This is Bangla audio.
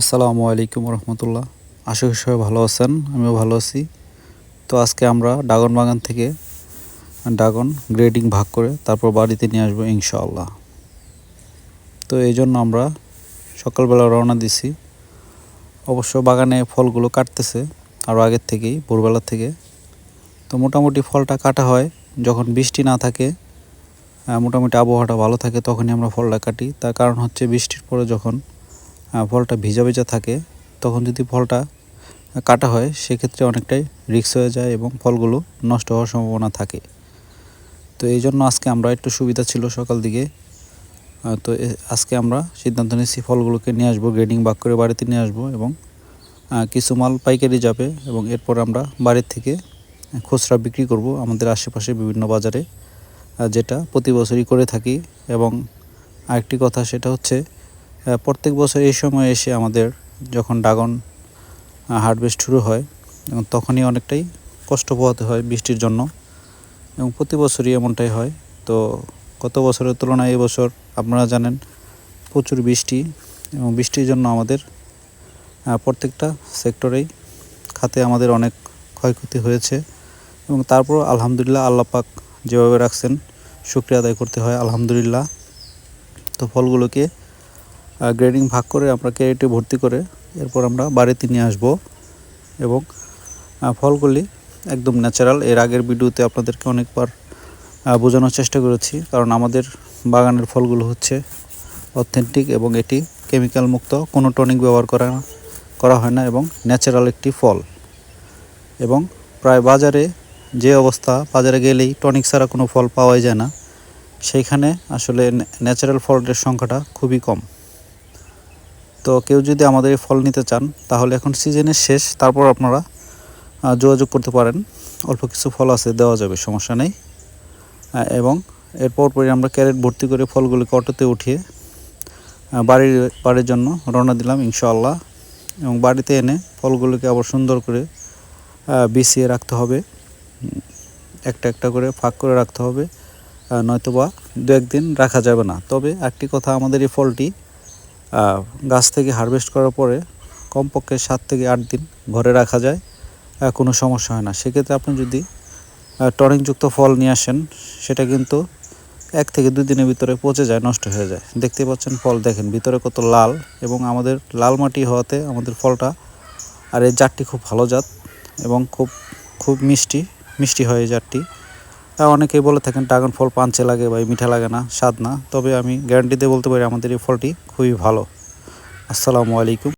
আসসালামু আলাইকুম রহমতুল্লাহ। আশা করি সবাই ভালো আছেন, আমিও ভালো আছি। তো আজকে আমরা ড্রাগন বাগান থেকে ড্রাগন গ্রেডিং ভাগ করে তারপর বাড়িতে নিয়ে আসব ইনশাআল্লাহ। তো এই জন্য আমরা সকালবেলা রওনা দিছি। অবশ্য বাগানে ফলগুলো কাটতেছে আরও আগের থেকেই, ভোরবেলা থেকে। তো মোটামুটি ফলটা কাটা হয়, যখন বৃষ্টি না থাকে মোটামুটি আবহাওয়াটা ভালো থাকে, তখনই আমরা ফলটা কাটি। তার কারণ হচ্ছে বৃষ্টির পরে যখন ফলটা ভিজা ভিজা থাকে, তখন যদি ফলটা কাটা হয়, সেক্ষেত্রে অনেকটাই রিস্ক হয়ে যায় এবং ফলগুলো নষ্ট হওয়ার সম্ভাবনা থাকে। তো এই জন্য আজকে আমরা একটু সুবিধা ছিল সকাল দিকে। তো আজকে আমরা সিদ্ধান্ত নিয়েছি ফলগুলোকে নিয়ে আসব, গ্রেডিং বাক করে বাড়িতে নিয়ে আসব এবং কিছু মাল পাইকারি যাবে এবং এরপর আমরা বাড়ির থেকে খুচরা বিক্রি করব আমাদের আশেপাশে বিভিন্ন বাজারে। যেটা প্রতি বছরই করে থাকি এবং আরেকটি কথা সেটা হচ্ছে প্রত্যেক বছর এই সময় এসে আমাদের যখন ড্রাগন হারভেস্ট শুরু হয়, এবং তখনই অনেকটাই কষ্ট পোহাতে হয় বৃষ্টির জন্য, এবং প্রতি বছরই এমনটাই হয়। তো গত বছরের তুলনায় এবছর আপনারা জানেন প্রচুর বৃষ্টি, এবং বৃষ্টির জন্য আমাদের প্রত্যেকটা সেক্টরেই খাতে আমাদের অনেক ক্ষয়ক্ষতি হয়েছে, এবং তারপর আলহামদুলিল্লাহ আল্লাহ পাক যেভাবে রাখছেন, শুক্রিয়া আদায় করতে হয় আলহামদুলিল্লাহ। তো ফলগুলোকে গ্রেডিং ভাগ করে আমরা ক্যারেটে ভর্তি করে এরপর আমরা বাড়িতে নিয়ে আসব এবং ফলগুলি একদম ন্যাচারাল এর আগের ভিডিওতে আপনাদেরকে অনেকবার বোঝানোর চেষ্টা করেছি, কারণ আমাদের বাগানের ফলগুলো হচ্ছে অথেন্টিক এবং এটি কেমিক্যাল মুক্ত, কোনো টনিক ব্যবহার করা করা হয় না এবং ন্যাচারাল একটি ফল। এবং প্রায় বাজারে যে অবস্থা, বাজারে গেলেই টনিক ছাড়া কোনো ফল পাওয়াই যায় না। সেইখানে আসলে ন্যাচারাল ফলের সংখ্যাটা খুবই কম। তো কেউ যদি আমাদের এই ফল নিতে চান, তাহলে এখন সিজনের শেষ, তারপর আপনারা যোগাযোগ করতে পারেন। অল্প কিছু ফল আছে, দেওয়া যাবে, সমস্যা নেই। এবং এরপর পরে আমরা ক্যারেট ভর্তি করে ফলগুলিকে অটোতে উঠিয়ে বাড়ির বাড়ির জন্য রওনা দিলাম, ইনশাআল্লাহ। এবং বাড়িতে এনে ফলগুলোকে আবার সুন্দর করে বিছিয়ে রাখতে হবে। একটা একটা করে ফাঁক করে রাখতে হবে। নয়তোবা দু একদিন রাখা যাবে না। তবে একটি কথা, আমাদের এই ফলটি গাছ থেকে হারভেস্ট করার পরে কমপক্ষে সাত থেকে আট দিন ঘরে রাখা যায় কোনো সমস্যা হয় না। সেক্ষেত্রে আপনি যদি টনিকযুক্ত ফল নিয়ে আসেন, সেটা কিন্তু এক থেকে দুই দিনের ভিতরে পচে যায়, নষ্ট হয়ে যায়। দেখতে পাচ্ছেন ফল, দেখেন ভিতরে কত লাল এবং আমাদের লাল মাটি হওয়াতে আমাদের ফলটা, আর এই জাতটি খুব ভালো জাত এবং খুব খুব মিষ্টি মিষ্টি হয় এই জাতটি। অনেকেই বলে থাকেন ড্রাগন ফল পাঞ্চে লাগে বা মিঠা লাগে না, স্বাদ না। তবে আমি গ্যারান্টিতে বলতে পারি আমাদের এই ফলটি খুবই ভালো। আসসালামু আলাইকুম।